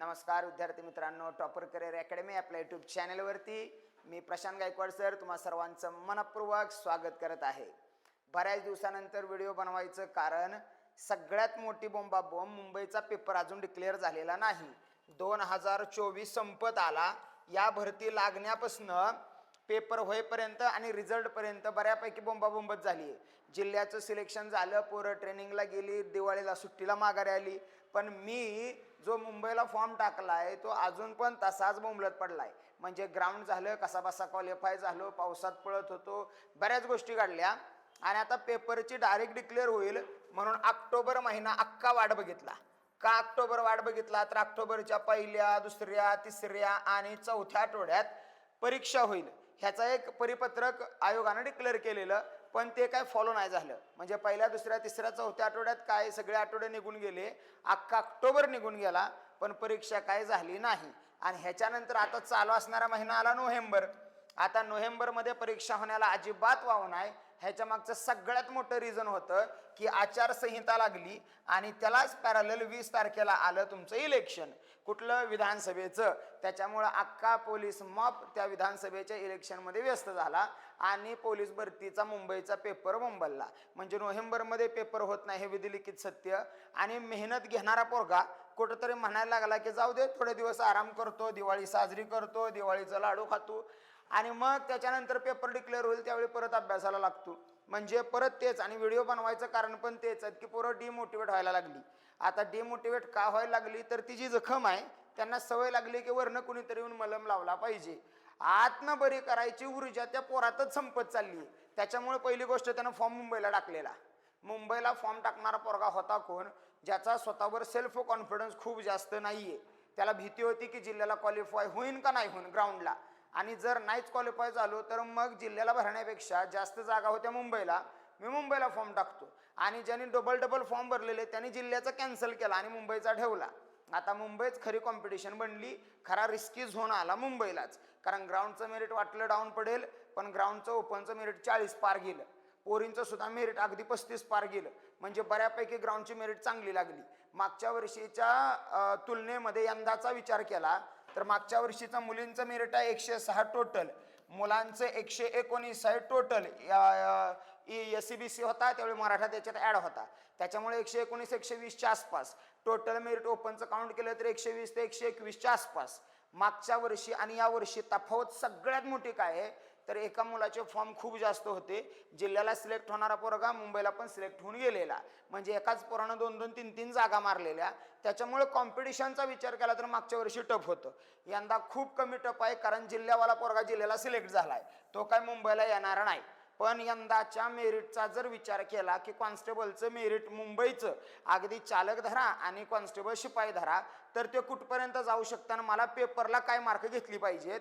नमस्कार विद्यार्थी मित्रांनो. टॉपर करिअर अकॅडमी आपल्या यूट्यूब चॅनलवरती मी प्रशांत गायकवाड सर तुम्हा सर्वांचं मनपूर्वक स्वागत करत आहे. बऱ्याच दिवसानंतर व्हिडिओ बनवायचं कारण सगळ्यात मोठी बोंबा बोंब मुंबईचा पेपर अजून डिक्लेअर झालेला नाही. दोन हजार चोवीस संपत आला. या भरती लागण्यापासनं पेपर होईपर्यंत आणि रिझल्टपर्यंत बऱ्यापैकी बोंबाबोंबच झाली. आहे जिल्ह्याचं सिलेक्शन झालं पोरं ट्रेनिंगला गेली दिवाळीला सुट्टीला माघारी आली. पण मी जो मुंबईला फॉर्म टाकला आहे तो अजून पण तसाच बोंबलत पडला आहे म्हणजे ग्राउंड झालं कसाबसा क्वालिफाय झालो पावसात पळत होतो बऱ्याच गोष्टी काढल्या आणि आता पेपरची डायरेक्ट डिक्लेअर होईल म्हणून ऑक्टोबर महिना अख्खा वाट बघितला. का ऑक्टोबर वाट बघितला? तर ऑक्टोबरच्या पहिल्या दुसऱ्या तिसऱ्या आणि चौथ्या आठवड्यात परीक्षा होईल. ह्याचा एक परिपत्रक आयोगानं डिक्लेअर केलेलं. पण ते काय फॉलो नाही झालं. म्हणजे पहिल्या दुसऱ्या तिसऱ्या चौथ्या आठवड्यात काय सगळे आठवडे निघून गेले अख्खा ऑक्टोबर निघून गेला पण परीक्षा काय झाली नाही. आणि ह्याच्यानंतर आता चालू असणारा महिना आला नोव्हेंबर. आता नोव्हेंबरमध्ये परीक्षा होण्याला अजिबात वाव नाही. ह्याच्या मागचं सगळ्यात मोठं रिझन होतं की आचारसंहिता लागली आणि त्यालाच पॅरल वीस तारखेला आलं तुमचं इलेक्शन कुठलं विधानसभेचं. त्याच्यामुळं अख्खा पोलीस मॉप त्या विधानसभेच्या इलेक्शनमध्ये व्यस्त झाला. आणि पोलीस भरतीचा मुंबईचा पेपर मुंबईला. म्हणजे नोव्हेंबरमध्ये पेपर होत नाही हे विधिलिखित सत्य. आणि मेहनत घेणारा पोरगा कुठंतरी म्हणायला लागला की जाऊ दे थोडे दिवस आराम करतो दिवाळी साजरी करतो दिवाळीचा लाडू खातो. आणि मग त्याच्यानंतर पेपर डिक्लेअर होईल त्यावेळी परत अभ्यासाला लागतो. म्हणजे परत तेच आणि व्हिडिओ बनवायचं कारण पण तेच आहेत की पोरं डिमोटिवेट व्हायला लागली. आता डिमोटिवेट का व्हायला लागली? तर ती जी जखम आहे त्यांना सवय लागली की वरनं कुणीतरी येऊन मलम लावला पाहिजे. आतनं बरी करायची ऊर्जा त्या पोरातच संपत चालली. आहे त्याच्यामुळे पहिली गोष्ट त्यानं फॉर्म मुंबईला टाकलेला. मुंबईला फॉर्म टाकणारा पोरगा होता कोण? ज्याचा स्वतःवर सेल्फ कॉन्फिडन्स खूप जास्त नाहीये. त्याला भीती होती की जिल्ह्याला क्वालिफाय होईन का नाही होईन ग्राउंडला आणि जर नाहीच क्वालिफाय झालो तर मग जिल्ह्याला भरण्यापेक्षा जास्त जागा होत्या मुंबईला. मी मुंबईला फॉर्म टाकतो. आणि ज्यांनी डबल डबल फॉर्म भरलेले त्यांनी जिल्ह्याचा कॅन्सल केला आणि मुंबईचा ठेवला. आता मुंबईच खरी कॉम्पिटिशन बनली खरा रिस्की झोन आला मुंबईलाच. कारण ग्राउंडचं मेरिट वाटलं डाऊन पडेल पण ग्राउंडचं ओपनचं मेरिट चाळीस पार गेलं. पोरींचं सुद्धा मेरिट अगदी पस्तीस पार गेलं. म्हणजे बऱ्यापैकी ग्राउंडची मेरिट चांगली लागली. मागच्या वर्षीच्या तुलनेमध्ये यंदाचा विचार केला तर मागच्या वर्षीचा मुलींचं मेरिट आहे एकशे सहा टोटल मुलांचं एकशे एकोणीस आहे total S C B C होता त्यावेळी मराठा त्याच्यात ॲड होता. त्याच्यामुळे एकशे एकोणीस एकशे वीसच्या आसपास. टोटल मेरिट ओपनचं काउंट केलं तर एकशे वीस ते एकशे एकवीसच्या आसपास. मागच्या वर्षी आणि या वर्षी तफावत सगळ्यात मोठी काय आहे? तर एका मुलाचे फॉर्म खूप जास्त होते. जिल्ह्याला सिलेक्ट होणारा पोरगा मुंबईला पण सिलेक्ट होऊन गेलेला. म्हणजे एकाच पोरानं दोन दोन तीन तीन जागा मारलेल्या. त्याच्यामुळे कॉम्पिटिशनचा विचार केला तर मागच्या वर्षी टफ होतं. यंदा खूप कमी टफ आहे कारण जिल्ह्यावाला पोरगा जिल्ह्याला सिलेक्ट झाला आहे तो काय मुंबईला येणार नाही. पण यंदाच्या मेरिटचा जर विचार केला की कॉन्स्टेबलचं मेरिट मुंबईचं अगदी चालक धरा आणि कॉन्स्टेबल शिपाई धरा तर ते कुठपर्यंत जाऊ शकताना मला पेपरला काय मार्क घेतली पाहिजेत?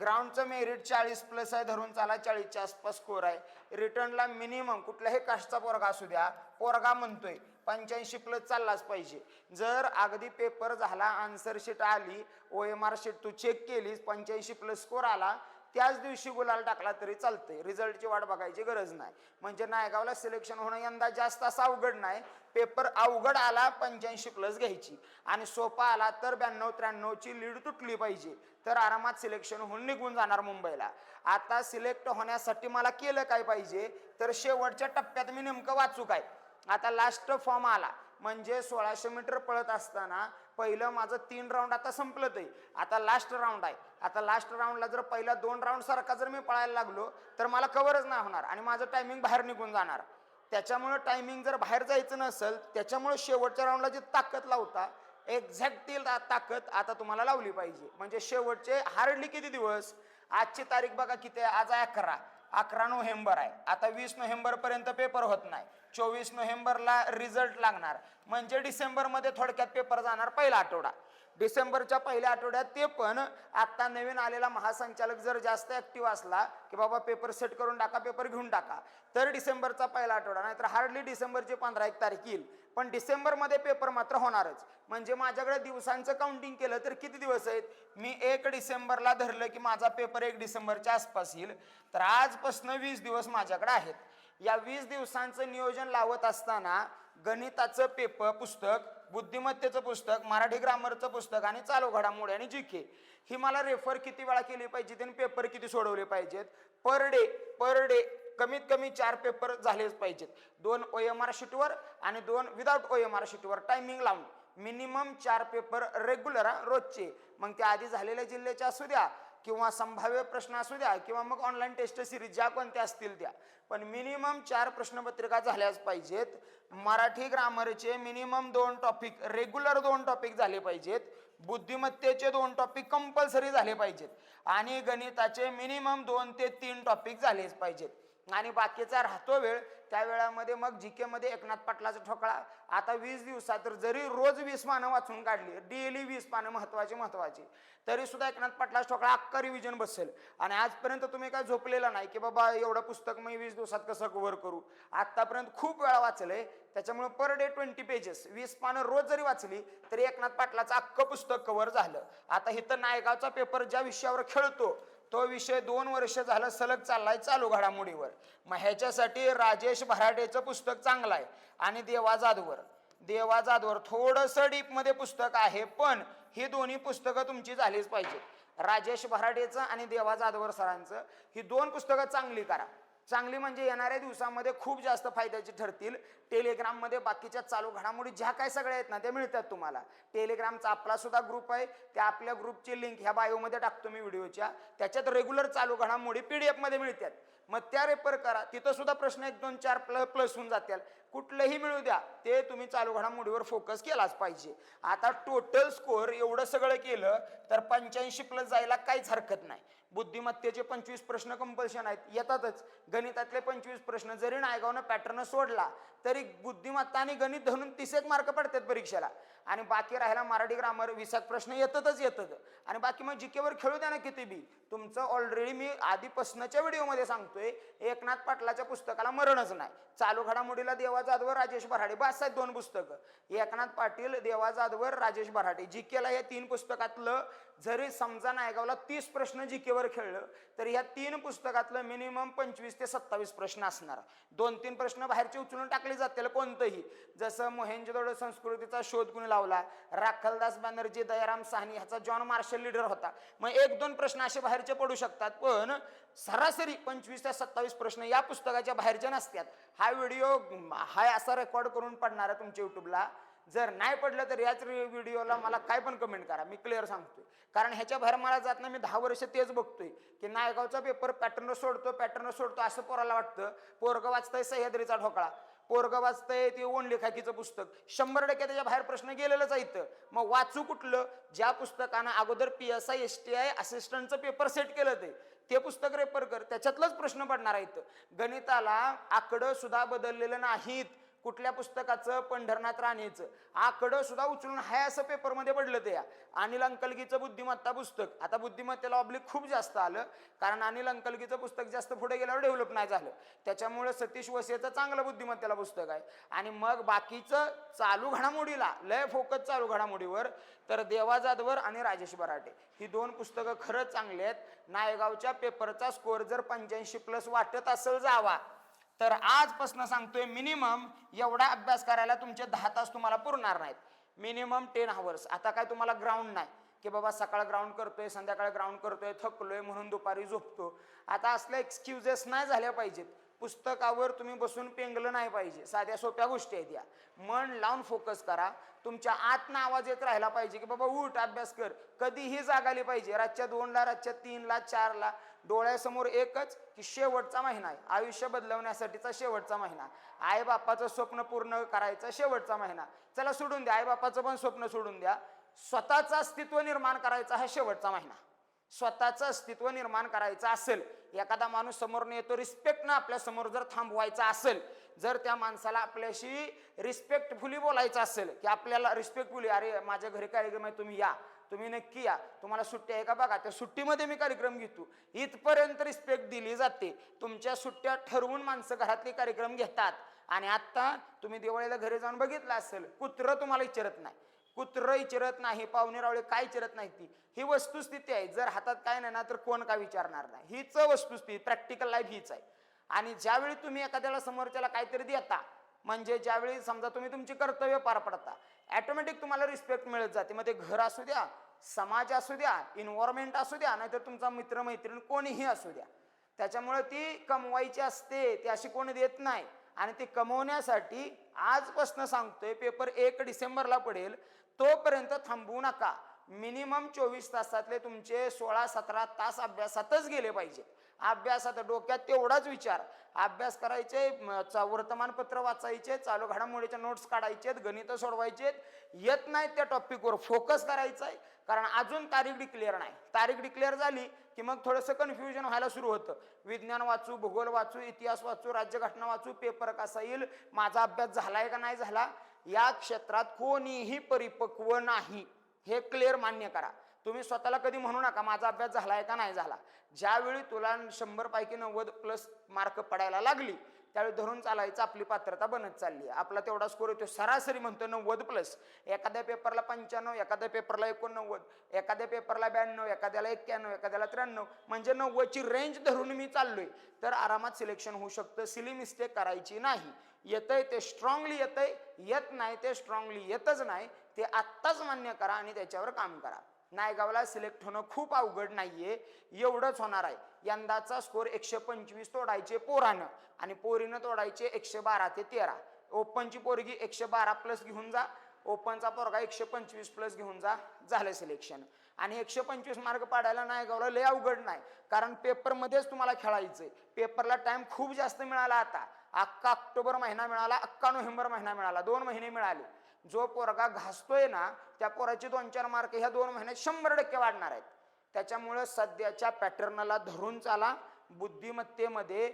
ग्राउंडचं मेरिट चाळीस प्लस आहे धरून चाला चाळीसच्या आसपास स्कोर आहे. रिटर्नला मिनिमम कुठल्याही कास्टचा पोरगा असू द्या पोरगा म्हणतोय पंच्याऐंशी प्लस चाललाच पाहिजे. जर अगदी पेपर झाला आन्सर शीट आली ओ एम आर शीट तू चेक केलीस पंच्याऐंशी प्लस स्कोर आला त्याच दिवशी गुलाल टाकला तरी चालतंय. रिझल्टची वाट बघायची गरज नाही. म्हणजे नायगावला सिलेक्शन होणं यंदा जास्त असं अवघड नाही. पेपर अवघड आला पंच्याऐंशी प्लस घ्यायची. आणि सोपा आला तर ब्याण्णव त्र्याण्णवची लीड तुटली पाहिजे. तर आरामात सिलेक्शन होऊन निघून जाणार मुंबईला. आता सिलेक्ट होण्यासाठी मला केलं काय पाहिजे? तर शेवटच्या टप्प्यात मी नेमकं वाचू काय? आता लास्ट फॉर्म आला. म्हणजे सोळाशे मीटर पळत असताना पहिलं माझं तीन राऊंड आता संपलं ते आता लास्ट राऊंड आहे. आता लास्ट राऊंडला जर पहिला दोन राऊंड सारखा जर मी पळायला लागलो तर मला कव्हरच नाही होणार आणि माझं टायमिंग बाहेर निघून जाणार. त्याच्यामुळं टायमिंग जर बाहेर जायचं नसेल त्याच्यामुळं शेवटच्या राऊंडला जी ताकद लावता एक्झॅक्ट ताकद आता तुम्हाला लावली पाहिजे. म्हणजे शेवटचे हार्डली किती दिवस? आजची तारीख बघा किती आहे? आज अकरा. अकरा नोव्हेंबर आहे. आता वीस नोव्हेंबरपर्यंत पेपर होत नाही. चोवीस नोव्हेंबरला रिझल्ट लागणार. म्हणजे डिसेंबरमध्ये थोडक्यात पेपर जाणार पहिला आठवडा. डिसेंबरच्या पहिल्या आठवड्यात ते पण आत्ता नवीन आलेला महासंचालक जर जास्त ॲक्टिव्ह असला की बाबा पेपर सेट करून टाका पेपर घेऊन टाका तर डिसेंबरचा पहिला आठवडा नाहीतर हार्डली डिसेंबरची पंधरा एक तारीख येईल. पण डिसेंबरमध्ये पेपर मात्र होणारच. म्हणजे माझ्याकडे दिवसांचं काउंटिंग केलं तर किती दिवस आहेत? मी एक डिसेंबरला धरलं की माझा पेपर एक डिसेंबरच्या आसपास येईल. तर आजपासून वीस दिवस माझ्याकडे आहेत. या वीस दिवसांचं नियोजन लावत असताना गणिताचं पेपर पुस्तक बुद्धिमत्तेचं पुस्तक मराठी ग्रामरचं पुस्तक आणि चालू घडामोडी आणि जी के ही मला रेफर किती वेळा केली पाहिजे आणि पेपर किती सोडवले पाहिजेत? पर डे पर डे कमीत कमी चार पेपर झालेच पाहिजेत. दोन ओ एम आर शीटवर आणि दोन विदाउट ओ एम आर शीटवर टायमिंग लावून. मिनिमम चार पेपर रेग्युलर रोजचे. मग ते आधी झालेल्या जिल्ह्याचे असू द्या किंवा संभाव्य प्रश्न असू द्या किंवा मग ऑनलाईन टेस्ट सिरीज ज्या कोणत्या असतील त्या. पण मिनिमम चार प्रश्नपत्रिका झाल्याच पाहिजेत. मराठी ग्रामरचे मिनिमम दोन टॉपिक रेग्युलर दोन टॉपिक झाले पाहिजेत. बुद्धिमत्तेचे दोन टॉपिक कंपल्सरी झाले पाहिजेत. आणि गणिताचे मिनिमम दोन ते तीन टॉपिक झालेच पाहिजेत. आणि बाकीचा राहतो वेळ त्या वेळामध्ये मग जी केमध्ये एकनाथ पाटलाचा ठोकळा. आता वीस दिवसात तर जरी रोज वीस पानं वाचून काढली डेली वीस पानं महत्वाची महत्वाची. तरी सुद्धा एकनाथ पाटलाचा ठोकळा अक्का रिव्हिजन बसेल. आणि आजपर्यंत तुम्ही काय झोपलेला नाही की बाबा एवढं पुस्तक मी वीस दिवसात कसं कव्हर करू? आत्तापर्यंत खूप वेळा वाचलंय. त्याच्यामुळे पर डे ट्वेंटी पेजेस वीस पानं रोज जरी वाचली तरी एकनाथ पाटलाचं अख्खं पुस्तक कव्हर झालं. आता इथं नायगावचा पेपर ज्या विषयावर खेळतो तो विषय दोन वर्ष झालं सलग चाललाय चालू घडामोडीवर. मग ह्याच्यासाठी राजेश भराटेचं पुस्तक चांगलं आहे आणि देवा जाधवर. देवा जाधवर थोडंसं डीपमध्ये पुस्तक आहे पण ही दोन्ही पुस्तकं तुमची झालीच पाहिजे राजेश भराटेचं आणि देवा जाधवर सरांचं ही दोन पुस्तकं चांगली करा. चांगली म्हणजे येणाऱ्या दिवसामध्ये खूप जास्त फायद्याची ठरतील. टेलिग्राममध्ये बाकीच्या चालू घडामोडी ज्या काय सगळ्या आहेत ना त्या मिळतात तुम्हाला. टेलिग्रामचा आपला सुद्धा ग्रुप आहे. त्या आपल्या ग्रुपची लिंक ह्या बायोमध्ये टाकतो मी व्हिडिओच्या त्याच्यात रेग्युलर चालू घडामोडी पी डी एफमध्ये मिळतात. मग त्या रेफर करा. तिथं सुद्धा प्रश्न एक दोन चार प्ल प्लस होऊन जातील. कुठलंही मिळू द्या ते तुम्ही चालू घडामोडीवर फोकस केलाच पाहिजे. आता टोटल स्कोअर एवढं सगळं केलं तर पंच्याऐंशी प्लस जायला काहीच हरकत नाही. बुद्धिमत्तेचे पंचवीस प्रश्न कंपल्शन आहेत. येतातच. गणितातले पंचवीस प्रश्न जरी नायगावनं पॅटर्न सोडला तरी बुद्धिमत्ता आणि गणित धरून तीसेक मार्क पडतात परीक्षेला. आणि बाकी राहायला मराठी ग्रामर विसाक प्रश्न येतातच येतात. आणि बाकी मग जिकेवर खेळू द्या ना किती बी. तुमचं ऑलरेडी मी आधीपासनच्या व्हिडिओमध्ये सांगतोय एकनाथ पाटलाच्या पुस्तकाला मरणच नाही. चालू घडामोडीला देवा जाधवर राजेश बराडे बस आहेत दोन पुस्तकं. एकनाथ पाटील देवा जाधवर राजेश बराडे जी केला या तीन पुस्तकातलं जरी समजा नायगावला तीस प्रश्न जी केवर खेळलं तर ह्या तीन पुस्तकातलं मिनिमम पंचवीस ते सत्तावीस प्रश्न असणार. दोन तीन प्रश्न बाहेरचे उचलून टाकले जातील कोणतंही. जसं मोहेंजोदडो संस्कृतीचा शोध कुणी लावला राखलदास बॅनर्जी दयाराम साहनी ह्याचा जॉन मार्शल लीडर होता. मग एक दोन प्रश्न असे बाहेरचे पडू शकतात पण सरासरी पंचवीस ते सत्तावीस प्रश्न या पुस्तकाच्या बाहेरच्या नसतात. हा व्हिडिओ हाय असा रेकॉर्ड करून पडणार आहे तुमच्या युट्यूबला जर नाही पडलं तर याच व्हिडिओला मला काय पण कमेंट करा. मी क्लिअर सांगतोय. कारण ह्याच्या बाहेर मला जात नाही मी दहा वर्ष तेच बघतोय. की नायगावचा पेपर पॅटर्न सोडतो पॅटर्न सोडतो असं पोराला वाटतं. पोरग वाचतंय सह्याद्रीचा ढोकळा. पोरग वाचतंय ते ओनली खाकीचं पुस्तक. शंभर टक्के त्याच्या बाहेर प्रश्न गेलेलंच आहे इथं. मग वाचू कुठलं? ज्या पुस्तकानं अगोदर P S I S T I असिस्टंटचं paper set केलं ते ते पुस्तक रेफर कर. त्याच्यातलंच प्रश्न पडणार आहेत गणिताला आकडं सुद्धा बदललेलं नाहीत. कुठल्या पुस्तकाचं पंढरनाथ राणेचं आकडं सुद्धा उचलून हाय असं पेपरमध्ये पडलं ते या. अनिल अंकलगीचं बुद्धिमत्ता पुस्तक. आता बुद्धिमत्तेला ऑब्लिक खूप जास्त आलं. कारण अनिल अंकलगीचं पुस्तक जास्त पुढे गेल्यावर डेव्हलप नाही झालं. त्याच्यामुळं सतीश वसेचं चांगलं बुद्धिमत्तेला पुस्तक आहे. आणि मग बाकीचं चालू घडामोडीला लय फोकस चालू घडामोडीवर तर देवा जाधवर आणि राजेश बराटे. ही दोन पुस्तकं खरंच चांगली आहेत. नायगावच्या पेपरचा स्कोअर जर पंच्याऐंशी प्लस वाटत असेल जावा तर आजपासून सांगतोय मिनिमम एवढा अभ्यास करायला तुमचे दहा तास तुम्हाला पुरणार नाहीत. मिनिमम टेन आवर्स आता काय तुम्हाला ग्राउंड नाही. की बाबा सकाळ ग्राउंड करतोय संध्याकाळ ग्राउंड करतोय थकलोय म्हणून दुपारी झोपतो. आता असल्या एक्सक्युजेस नाही झाल्या पाहिजेत. पुस्तकावर तुम्ही बसून पेंगलं नाही पाहिजे. साध्या सोप्या गोष्टी आहेत या. मन लावून फोकस करा. तुमच्या आतनं आवाज येत राहिला पाहिजे की बाबा उठ अभ्यास कर. कधीही जागाली पाहिजे. रातच्या दोनला रातच्या तीनला चारला. डोळ्यासमोर एकच की शेवटचा महिना आहे. आयुष्य बदलवण्यासाठीचा शेवटचा महिना आई बापाचं स्वप्न पूर्ण करायचं शेवटचा महिना चला सोडून द्या. आई बापाचं पण स्वप्न सोडून द्या. स्वतःचं अस्तित्व निर्माण करायचा हा शेवटचा महिना स्वतःचं अस्तित्व निर्माण करायचं असेल एखादा माणूस समोर येतो रिस्पेक्टनं आपल्यासमोर जर थांबवायचा असेल जर त्या माणसाला आपल्याशी रिस्पेक्टफुली बोलायचं असेल की आपल्याला रिस्पेक्टफुली अरे माझ्या घरी कार्यक्रम आहे तुम्ही या. तुम्ही नक्की या. तुम्हाला सुट्टी आहे का बघा? त्या सुट्टीमध्ये मी कार्यक्रम घेतो. इथपर्यंत रिस्पेक्ट दिली जाते. तुमच्या सुट्ट्या ठरवून माणसं घरातले कार्यक्रम घेतात. आणि आत्ता तुम्ही दिवाळीला घरी जाऊन बघितलं असेल कुत्रं तुम्हाला विचारत नाही. कुत्रं विचारत नाही पाहुणे रावळे काय विचारत नाही ती. ही वस्तुस्थिती आहे. जर हातात काय नाही ना तर कोण काय विचारणार नाही. हीच वस्तुस्थिती प्रॅक्टिकल लाईफ हीच आहे. आणि ज्यावेळी तुम्ही एखाद्याला समोरच्याला काहीतरी देता म्हणजे ज्यावेळी समजा तुम्ही तुमची कर्तव्य पार पडता ॲटोमॅटिक तुम्हाला रिस्पेक्ट मिळत जाते. मग ते घर असू द्या समाज असू द्या इन्व्हायरमेंट असू द्या नाहीतर तुमचा मित्रमैत्रीण कोणीही असू द्या. त्याच्यामुळे ती कमवायची असते ती अशी कोणी देत नाही. आणि ती कमवण्यासाठी आजपासून सांगतोय पेपर एक डिसेंबरला पडेल तोपर्यंत थांबवू नका. मिनिमम चोवीस तासातले तुमचे सोळा सतरा तास अभ्यासातच गेले पाहिजे अभ्यासात डोक्यात तेवढाच विचार. अभ्यास करायचे चा- वर्तमानपत्र वाचायचे चालू घडामोडीच्या नोट्स काढायचेत गणितं सोडवायचेत. येत नाहीत त्या टॉपिकवर फोकस करायचा आहे कारण अजून तारीख डिक्लेअर नाही. तारीख डिक्लेअर झाली की मग थोडंसं कन्फ्युजन व्हायला सुरू होतं. विज्ञान वाचू भूगोल वाचू इतिहास वाचू राज्यघटना वाचू पेपर कसा येईल माझा अभ्यास झाला आहे का नाही झाला? या क्षेत्रात कोणीही परिपक्व नाही. हे क्लिअर मान्य करा. तुम्ही स्वतःला कधी म्हणू नका माझा अभ्यास झालाय का नाही झाला. ज्यावेळी तुला शंभरपैकी नव्वद प्लस मार्क पडायला लागली त्यावेळी धरून चालायचं आपली पात्रता बनत चालली. आहे आपला तेवढा स्कोर येतो सरासरी म्हणतो नव्वद प्लस एखाद्या पेपरला पंच्याण्णव एखाद्या पेपरला एकोणनव्वद एखाद्या पेपरला ब्याण्णव एखाद्याला एक्क्याण्णव एखाद्याला त्र्याण्णव. म्हणजे नव्वदची रेंज धरून मी चाललोय. तर आरामात सिलेक्शन होऊ शकतं. सिली मिस्टेक करायची नाही. येतंय ते स्ट्रॉंगली येतंय येत नाही ते स्ट्रॉंगली येतच नाही. ते आत्ताच मान्य करा आणि त्याच्यावर काम करा. नायगावला सिलेक्ट होणं खूप अवघड नाहीये. एवढंच होणार आहे. यंदाचा स्कोर एकशे पंचवीस तोडायचे पोरानं आणि पोरीनं तोडायचे एकशे बारा ते तेरा. ओपनची पोरगी एकशे बारा प्लस घेऊन जा. ओपनचा पोरगा एकशे पंचवीस प्लस घेऊन जा. झालं सिलेक्शन आणि एकशे पंचवीस मार्क पाडायला नायगावला लय अवघड नाही. कारण पेपरमध्येच तुम्हाला खेळायचं पेपरला टाइम खूप जास्त मिळाला आता. अख्खा ऑक्टोबर महिना मिळाला अख्खा नोव्हेंबर महिना मिळाला. दोन महिने मिळाले. जो पोरगा घासतोय ना त्या पोराचे दोन चार मार्क ह्या दोन महिन्यात शंभर टक्के वाढणार आहेत. त्याच्यामुळं सध्याच्या पॅटर्नला धरून चाला. बुद्धिमत्तेमध्ये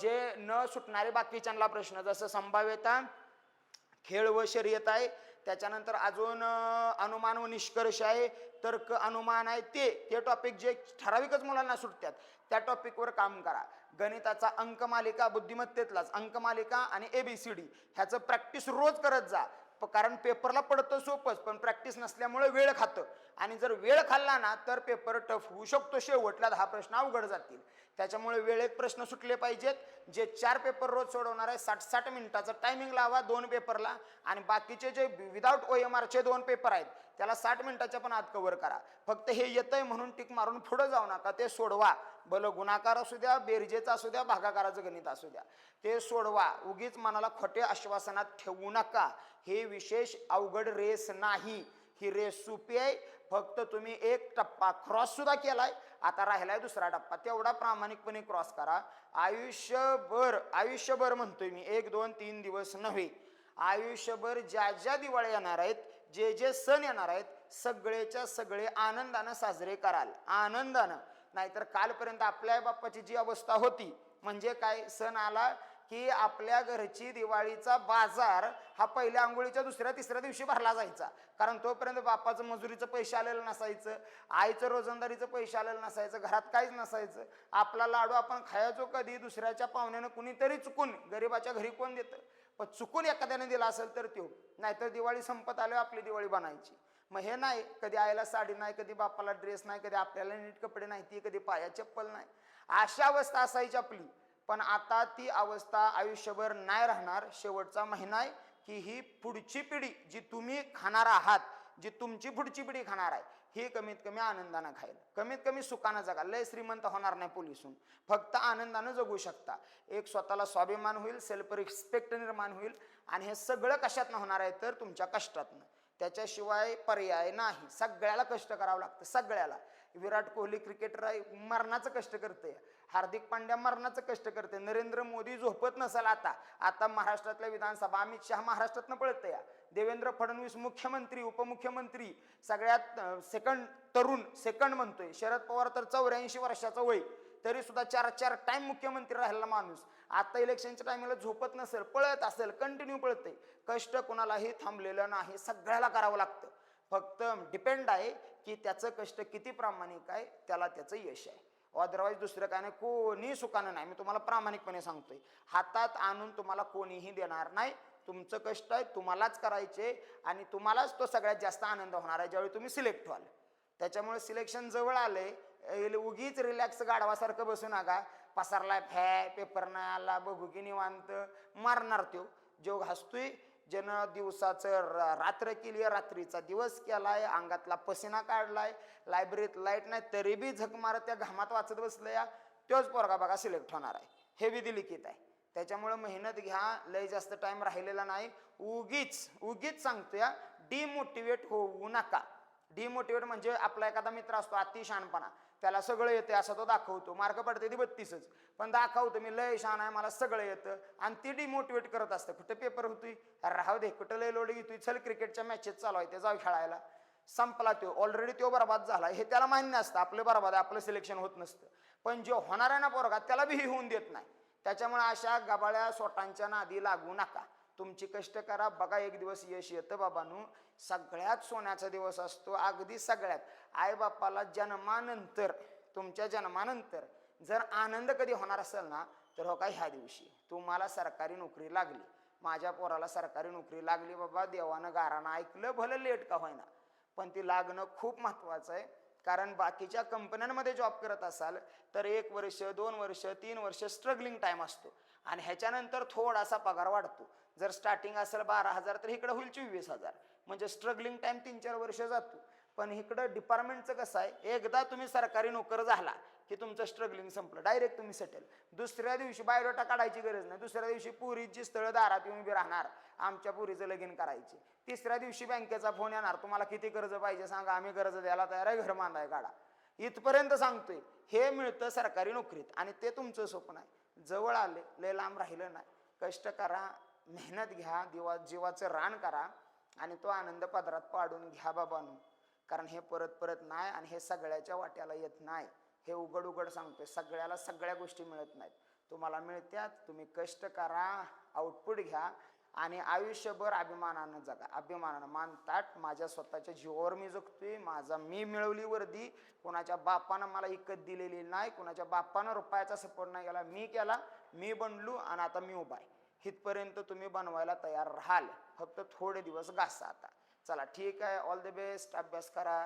जे न सुटणारे बाकीच्यांना प्रश्न जसं संभाव्यता खेळ व शर्यत आहे त्याच्यानंतर अजून अनुमान व निष्कर्ष आहे तर्क अनुमान आहे ते ते टॉपिक जे ठराविकच मुलांना सुटतात त्या टॉपिकवर काम करा. गणिताचा अंकमालिका बुद्धिमत्तेतलाच अंकमालिका आणि ए बी सी डी ह्याचं प्रॅक्टिस रोज करत जा. कारण पेपरला पडतं सोपंच पण प्रॅक्टिस नसल्यामुळे वेळ खातं. आणि जर वेळ खाल्ला ना तर पेपर टफ होऊ शकतो शेवटला दहा प्रश्न अवघड जातील. त्याच्यामुळे वेळेत प्रश्न सुटले पाहिजेत. जे चार पेपर रोज सोडवणार आहे साठ साठ मिनिटाचा टायमिंग लावा दोन पेपरला. आणि बाकीचे जे विदाऊट ओ एम आरचे दोन पेपर आहेत त्याला साठ मिनिटाच्या पण आत कव्हर करा. फक्त हे येतंय म्हणून टिक मारून पुढं जाऊ नका ते सोडवा. भलं गुणाकार असू द्या बेरजेचा असू द्या भागाकाराचं गणित असू द्या. ते सोडवा. उगीच मनाला खोटे आश्वासनात ठेवू नका. हे विशेष अवघड रेस नाही. ही रेस सोपी आहे. फक्त तुम्ही एक टप्पा क्रॉस सुद्धा केलाय. आता राहिलाय दुसरा टप्पा. तेवढा प्रामाणिकपणे क्रॉस करा. आयुष्यभर आयुष्यभर म्हणतोय मी. एक दोन तीन दिवस नव्हे. आयुष्यभर ज्या ज्या दिवाळी येणार आहेत जे जे सण येणार आहेत सगळेच्या सगळे आनंदानं साजरे कराल. आनंदानं. नाहीतर कालपर्यंत आपल्या बाप्पाची जी अवस्था होती म्हणजे काय सण आला की आपल्या घरची दिवाळीचा बाजार हा पहिल्या आंघोळीच्या दुसऱ्या तिसऱ्या दिवशी भरला जायचा. कारण तोपर्यंत बापाचं मजुरीचं पैसे आलेलं नसायचं आईचं रोजंदारीचं पैसे आलेलं नसायचं घरात काहीच नसायचं. आपला लाडू आपण खायचो कधी दुसऱ्याच्या पाहुण्यानं कुणीतरी चुकून गरिबाच्या घरी कोण देतं? पण चुकून एखाद्याने दिला असेल तर त्यो. नाहीतर दिवाळी संपत आल्यावर आपली दिवाळी बनायची. मग हे नाही कधी आईला साडी नाही कधी बापाला ड्रेस नाही कधी आपल्याला नीट कपडे नाही ती कधी पाया चप्पल नाही. अशा अवस्था असायची आपली. पण आता ती अवस्था आयुष्यभर नाही राहणार. शेवटचा महिना आहे की ही पुढची पिढी जी तुम्ही खाणार आहात जी तुमची पुढची पिढी खाणार आहे ही कमीत कमी आनंदानं खाईल कमीत कमी सुखानं जगा. लय श्रीमंत होणार नाही पोलिसून. फक्त आनंदानं जगू शकता. एक स्वतःला स्वाभिमान होईल सेल्फ रिस्पेक्ट निर्माण होईल आणि हे सगळं कशातनं होणार आहे तर तुमच्या कष्टातनं. त्याच्याशिवाय पर्याय नाही. सगळ्याला कष्ट करावं लागतं सगळ्याला. विराट कोहली क्रिकेटर आहे मरणाचं कष्ट करते हार्दिक पांड्या मरणाचं कष्ट करते नरेंद्र मोदी झोपत नसेल आता. आता महाराष्ट्रातल्या विधानसभा अमित शहा महाराष्ट्रातनं पळत या देवेंद्र फडणवीस मुख्यमंत्री उपमुख्यमंत्री सगळ्यात सेकंड तरुण सेकंड म्हणतोय. शरद पवार तर चौऱ्याऐंशी वर्षाचं वय. तरी सुद्धा चार चार टाइम मुख्यमंत्री राहिला माणूस. आता इलेक्शनच्या टायमाला झोपत नसेल पळत असेल कंटिन्यू पळते कष्ट कोणालाही थांबलेलं नाही सगळ्याला करावं लागतं. फक्त डिपेंड आहे की त्याचं कष्ट किती प्रामाणिक आहे त्याला त्याचं यश आहे. अदरवाईज दुसरं काय नाही कोणी सुखानं नाही. मी तुम्हाला प्रामाणिकपणे सांगतोय हातात आणून तुम्हाला कोणीही देणार नाही. तुमचं कष्ट आहे तुम्हालाच करायचे आणि तुम्हालाच तो सगळ्यात जास्त आनंद होणार आहे ज्यावेळी तुम्ही सिलेक्ट व्हाल. त्याच्यामुळे सिलेक्शन जवळ आले उगीच रिलॅक्स गाढवासारखं बसू नका. पसारलाय फॅ पेपर नाही आला बघू की निवांत. मारणार त्यो. जो घासतोय जन दिवसाचं रात्र केली रात्रीचा दिवस केलाय अंगातला पसिना काढलाय लायब्ररीत लाइट नाही तरी बी झक मारत त्या घामात वाचत बसलं या तोच पोरगा बघा सिलेक्ट होणार आहे. हे विधी लिखित आहे. त्याच्यामुळं मेहनत घ्या लय जास्त टाईम राहिलेला नाही. उगीच उगीच सांगतोय डिमोटिवेट होऊ नका. डिमोटिवेट म्हणजे आपला एखादा मित्र असतो अति शहाणपणा त्याला सगळं येते असं तो दाखवतो. मार्क पडते ती बत्तीसच. पण दाखवतो मी लय शान आहे मला सगळं येतं. आणि ती डिमोटिवेट करत असतं. कुठं पेपर होतोय? अरे राहू दे कुठं लय लोड घेतोय? चल क्रिकेटच्या मॅचेस चालू आहे ते जाऊ खेळायला. संपला तो. ऑलरेडी तो बरबाद झाला. हे त्याला मान्य असतं. आपलं बरबाद आहे आपलं सिलेक्शन होत नसतं. पण जो होणार आहे ना पोरगा त्याला बी होऊन देत नाही. त्याच्यामुळे अशा गबाळ्या सोटांच्या नादी लागू नका. तुमची कष्ट करा. बघा एक दिवस यश येतं बाबांनो. सगळ्यात सोन्याचा दिवस असतो. अगदी सगळ्यात. आई बापाला जन्मानंतर तुमच्या जन्मानंतर जर आनंद कधी होणार असेल ना तर हो काय ह्या दिवशी. तुम्हाला सरकारी नोकरी लागली. माझ्या पोराला सरकारी नोकरी लागली बाबा. देवानं गारानं ऐकलं भलं लेट का होईना. पण ती लागणं खूप महत्वाचं आहे. कारण बाकीच्या कंपन्यांमध्ये जॉब करत असाल तर एक वर्ष दोन वर्ष तीन वर्ष स्ट्रगलिंग टाइम असतो. आणि ह्याच्यानंतर थोडासा पगार वाढतो. जर स्टार्टिंग असेल बारा हजार तर इकडं होईल चोवीस हजार. म्हणजे स्ट्रगलिंग टाईम तीन चार वर्ष जातो. पण इकडं डिपार्टमेंटचं कसं आहे एकदा तुम्ही सरकारी नोकर झाला की तुमचं स्ट्रगलिंग संपलं डायरेक्ट तुम्ही सेटल दुसऱ्या दिवशी बायोडाटा काढायची गरज नाही. दुसऱ्या दिवशी पुरीची स्थळं दारात येऊन उभी राहणार आमच्या पुरीचं लगीन करायची. तिसऱ्या दिवशी बँकेचा फोन येणार तुम्हाला किती कर्ज पाहिजे सांगा आम्ही कर्ज द्यायला तयार आहे घर बांधाय काढा. इथपर्यंत सांगतोय हे मिळतं सरकारी नोकरीत आणि ते तुमचं स्वप्न आहे. जवळ आले लय लांब राहिलं नाही. कष्ट करा मेहनत घ्या दिवा जीवाचं रान करा आणि तो आनंद पदरात पाडून घ्या बाबांनो. कारण हे परत परत नाही आणि हे सगळ्याच्या वाट्याला येत नाही. हे उघड उघड सांगतोय सगळ्याला सगळ्या गोष्टी मिळत नाहीत. तुम्हाला मिळत्यात तुम्ही कष्ट करा आउटपुट घ्या आणि आयुष्यभर अभिमानानं जगा. अभिमानानं मानतात माझ्या स्वतःच्या जीवावर मी जगतोय माझा मी मिळवली वर्दी कोणाच्या बापानं मला इकत दिलेली नाही कोणाच्या बापानं रुपयाचा सपोर्ट नाही केला मी केला मी बनलो आणि आता मी उभा आहे. इथपर्यंत तुम्ही बनवायला तयार राहाल. फक्त थोडे दिवस घासा आता. चला ठीक आहे. ऑल द बेस्ट अभ्यास करा.